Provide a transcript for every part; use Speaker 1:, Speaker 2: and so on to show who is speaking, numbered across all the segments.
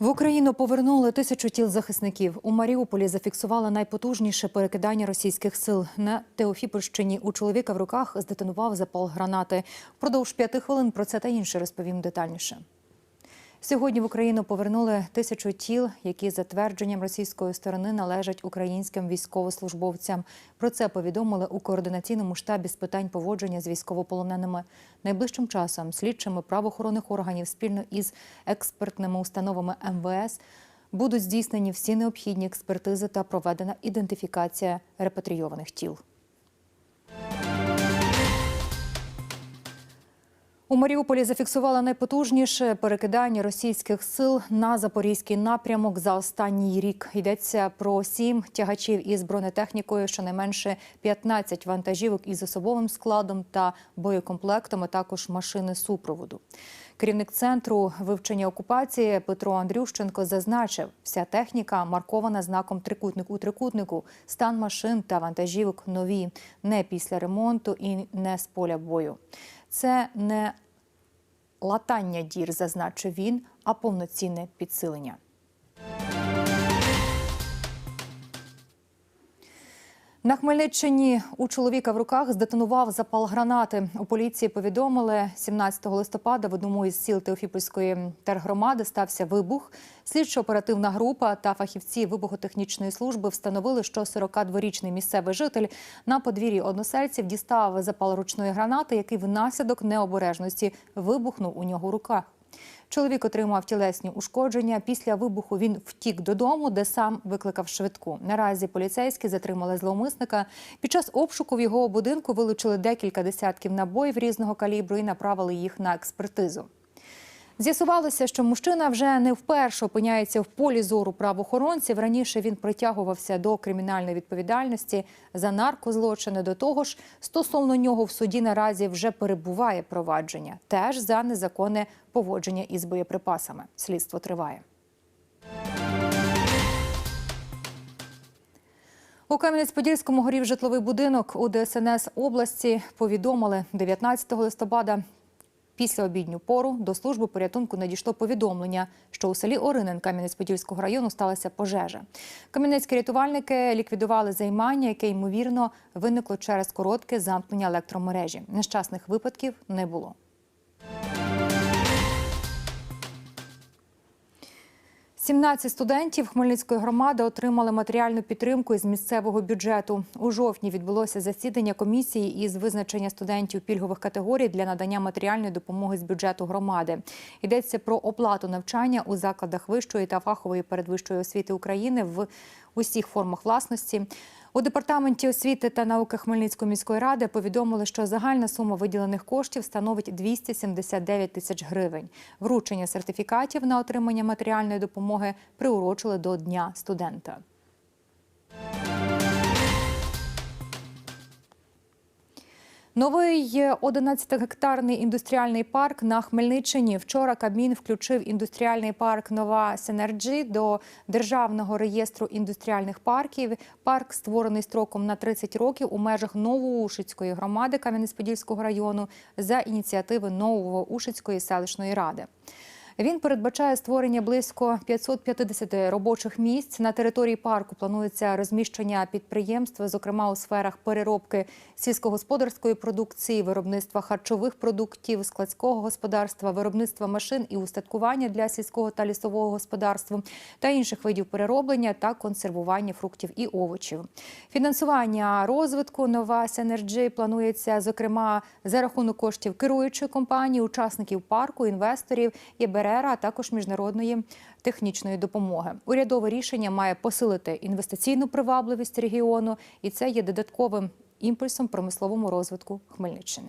Speaker 1: В Україну повернули тисячу тіл захисників. У Маріуполі зафіксували найпотужніше перекидання російських сил. На Теофіпольщині у чоловіка в руках здетонував запал гранати. Продовж п'яти хвилин про це та інше розповім детальніше. Сьогодні в Україну повернули тисячу тіл, які за твердженням російської сторони належать українським військовослужбовцям. Про це повідомили у координаційному штабі з питань поводження з військовополоненими. Найближчим часом слідчими правоохоронних органів спільно із експертними установами МВС будуть здійснені всі необхідні експертизи та проведена ідентифікація репатрійованих тіл. У Маріуполі зафіксували найпотужніше перекидання російських сил на запорізький напрямок за останній рік. Йдеться про сім тягачів із бронетехнікою, щонайменше 15 вантажівок із особовим складом та боєкомплектом, а також машини супроводу. Керівник центру вивчення окупації Петро Андрющенко зазначив, вся техніка маркована знаком трикутник у трикутнику. Стан машин та вантажівок нові, не після ремонту і не з поля бою. Це не латання дір, зазначив він, а повноцінне підсилення. На Хмельниччині у чоловіка в руках здетонував запал гранати. У поліції повідомили, 17 листопада в одному із сіл Теофіпольської тергромади стався вибух. Слідчо-оперативна група та фахівці вибухотехнічної служби встановили, що 42-річний місцевий житель на подвір'ї односельців дістав запал ручної гранати, який внаслідок необережності вибухнув у нього в руках. Чоловік отримав тілесні ушкодження. Після вибуху він втік додому, де сам викликав швидку. Наразі поліцейські затримали зловмисника. Під час обшуку в його будинку вилучили декілька десятків набоїв різного калібру і направили їх на експертизу. З'ясувалося, що мужчина вже не вперше опиняється в полі зору правоохоронців. Раніше він притягувався до кримінальної відповідальності за наркозлочини. До того ж, стосовно нього в суді наразі вже перебуває провадження, теж за незаконне поводження із боєприпасами. Слідство триває. У Кам'янець-Подільському горів житловий будинок у ДСНС області. Повідомили 19 листопада. Після обідню пору до служби порятунку надійшло повідомлення, що у селі Оринен Кам'янець-Подільського району сталася пожежа. Кам'янецькі рятувальники ліквідували займання, яке ймовірно виникло через коротке замкнення електромережі. Нещасних випадків не було. 17 студентів Хмельницької громади отримали матеріальну підтримку із місцевого бюджету. У жовтні відбулося засідання комісії із визначення студентів пільгових категорій для надання матеріальної допомоги з бюджету громади. Йдеться про оплату навчання у закладах вищої та фахової передвищої освіти України в усіх формах власності. У департаменті освіти та науки Хмельницької міської ради повідомили, що загальна сума виділених коштів становить 279 тисяч гривень. Вручення сертифікатів на отримання матеріальної допомоги приурочили до Дня студента. Новий 11-гектарний індустріальний парк на Хмельниччині. Вчора Кабмін включив індустріальний парк Нова Сенерджі до державного реєстру індустріальних парків. Парк створений строком на 30 років у межах Новоушицької громади Кам'янець-Подільського району за ініціативи Новоушицької селищної ради. Він передбачає створення близько 550 робочих місць. На території парку планується розміщення підприємств, зокрема у сферах переробки сільськогосподарської продукції, виробництва харчових продуктів, складського господарства, виробництва машин і устаткування для сільського та лісового господарства та інших видів перероблення та консервування фруктів і овочів. Фінансування розвитку нова Сенерджі планується зокрема за рахунок коштів керуючої компанії, учасників парку, інвесторів і БРР, а також міжнародної технічної допомоги. Урядове рішення має посилити інвестиційну привабливість регіону, і це є додатковим імпульсом промисловому розвитку Хмельниччини.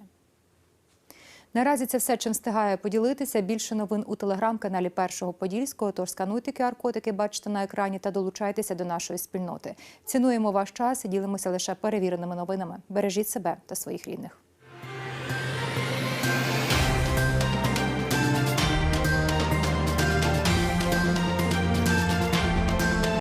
Speaker 1: Наразі це все, чим встигає поділитися. Більше новин у телеграм-каналі Першого Подільського. Тож скануйте QR-код, який бачите на екрані, та долучайтеся до нашої спільноти. Цінуємо ваш час і ділимося лише перевіреними новинами. Бережіть себе та своїх рідних.